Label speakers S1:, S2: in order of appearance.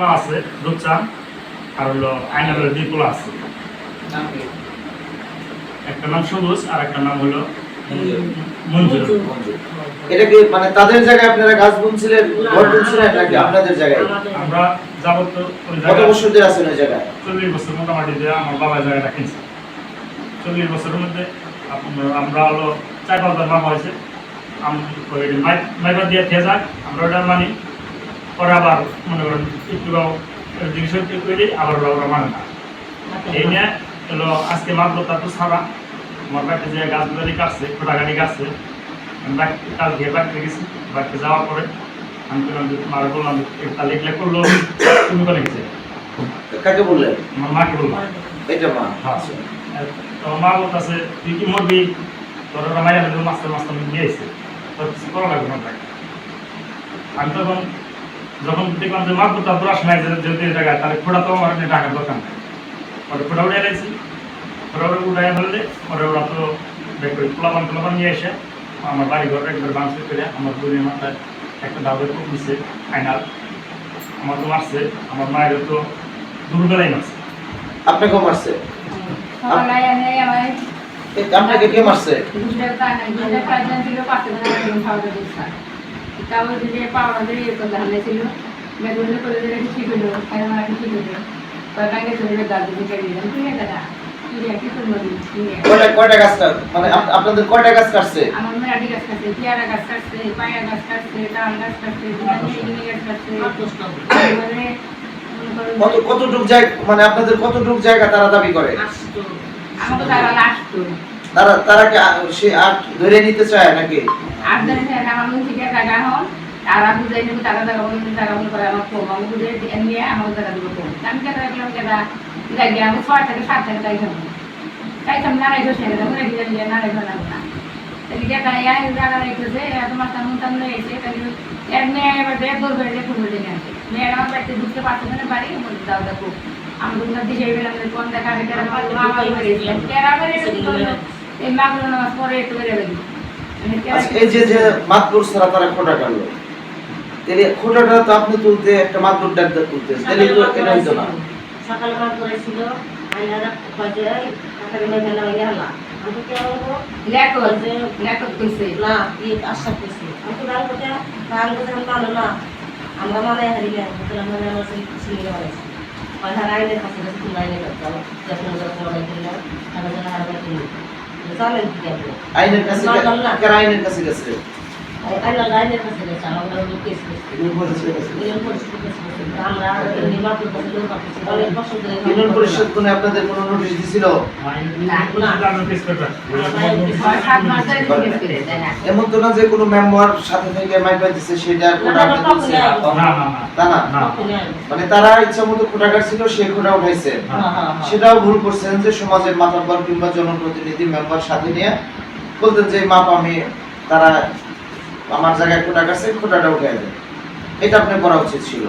S1: পোলা আছে রূপচাঁদ আর হলো আয়নার দুই আছে। একটা নাম সবুজ আর একটা নাম হলো
S2: এটা কি মানে তাদের জায়গায় আপনারা গাছ বুনছিলেন ঘর বুনছিলেন নাকি আপনাদের জায়গায়?
S1: আমরা যাবত
S2: কত বছর ধরে আছেন ওই জায়গায়?
S1: চল্লিশ বছর মোটামুটি দিয়ে আমার বাবা জায়গাটা কিনছে। চল্লিশ বছরের মধ্যে আমরা হলো চার পাঁচবার মামা হয়েছে। আম- ওই দিয়ে যাক আমরা ওটা মানি। পরে আবার মনে করেন একটু জিনিস করে আবার ওরা ওরা মানে না এই নিয়ে হলো আজকে মাত্র তার তো ছাড়া। আমার বাড়িতে যে গাছগুলো কাটছে খোটাগাড়ি কাটছে কাল দিয়ে বাড়িতে গেছি বাড়িতে যাওয়ার পরে আমি বললাম যে তোমার বললাম একটা লেখলে করল তুমি করে গেছে
S2: কাকে বললেন
S1: আমার মাকে বললাম।
S2: এটা মা।
S1: হ্যাঁ। তো মা বলতেছে তুই কি মরবি? তোর ওরা মাইয়া মাস্টার মাস্টার নিয়ে এসে তোর কিছু করা লাগবে না তাকে। আমি তখন যখন দেখলাম যে মার কোথাও ব্রাশ নাই যে- যদি জায়গায় তাহলে ফোটা তো আমার টাকার দোকান নাই পরে ফোটা উঠে গেছি ফোটা উঠে উঠে ফেললে পরে ওরা তো পোলাপান পোলাপান নিয়ে এসে আমার বাড়ি ঘর একবার বাঁশ করে আমার দুই মাথায় একটা দাবের কুপ দিচ্ছে ফাইনাল আমার তো মারছে আমার মায়ের তো দুর্বেলাই মারছে
S2: আপনাকেও মারছে আপনাকে কে মারছে
S3: দুটো কানে দুটো কানে ছিল। পাঁচটা দিন আগে খাওয়া দিচ্ছা তাও যদি পাওয়া যায় এরকম ধানে ছিল মেগুলো করে দিলে ঠিক হলো আমার ঠিক হলো চলে দাদু দিলাম ঠিক আছে দাদা
S2: কয়টা গাছ মানে আপনাদের কয়টা গাছ কাটছে?
S3: আমার মেরাটি গাছ কাটছে পেয়ারা গাছ কাটছে পায়া গাছ কাটছে গাছ কাটছে গাছ কাটছে মানে
S2: কত কতটুক জায়গা মানে আপনাদের কতটুক জায়গা তারা দাবি করে?
S3: তারা
S2: তারা তারা কি সে আট ধরে নিতে চায় নাকি?
S3: না আমার মন থেকে টাকা হন তারা বুঝাই নেবে টাকা টাকা বলে টাকা বলে করে আমার কম আমি বুঝে নিয়ে আমাকে টাকা দিব কম আমি টাকা রাখলাম টাকা লাগে আমি ছয় থেকে সাত টাকা তাই খাব তাই খাম না রাখো সে রাখো রেখে দিলে না রাখো না না তাহলে টাকা ইয়া টাকা রেখেছে তোমার তেমন তেমন এসে তাহলে এর মেয়ে এবার দেখ করে দেখো বলে নিয়ে আসে আমার বাড়িতে ঢুকতে পারছে না বাড়ি বলে দাও দেখো। আমি তোমরা দিশে গেলাম কোন দেখা রেখে কেরা করে এই মাগুলো নামাজ পরে একটু করে বেরিয়ে
S2: এই যে যে মাতবুর ছাড়া তারা খোটা কাটলো তাহলে খোটাটা তো আপনি তুলতে একটা মাতবুর ডাক দিয়ে তুলতে তাহলে তো এটা হইতো না।
S4: সকালে মাছ করেছিল আইনারা কয়েছে টাকার মেঘে না হইলে হালা আমি কেন বলব?
S3: লেখক লেখক কইছে।
S4: না ই আশা করছি আমি তো গান করতে গান করতে আমি না। আমরা মানে মানে আমার যখন যখন টাকা কিনি কি না।
S2: কারা আইনের কাছে
S4: আইনের কাছে গেছে? ইউনিয়ন পরিষদ
S2: কোনে আপনাদের কোনো নোটিশ দিছিল এমন তো না যে কোনো মেম্বার সাথে থেকে মাইক দিছে সেটা তা না
S1: না
S2: মানে তারা ইচ্ছা মতো খোটা কাটছিল সে খোটা উঠাইছে সেটাও ভুল করছেন যে সমাজের মাতাব্বর কিংবা জনপ্রতিনিধি মেম্বার সাথে নিয়ে বলতেন যে মাপ আমি তারা আমার জায়গায় খোটা কাছে কোটাটা উঠে যাবে এটা আপনার করা উচিত ছিল।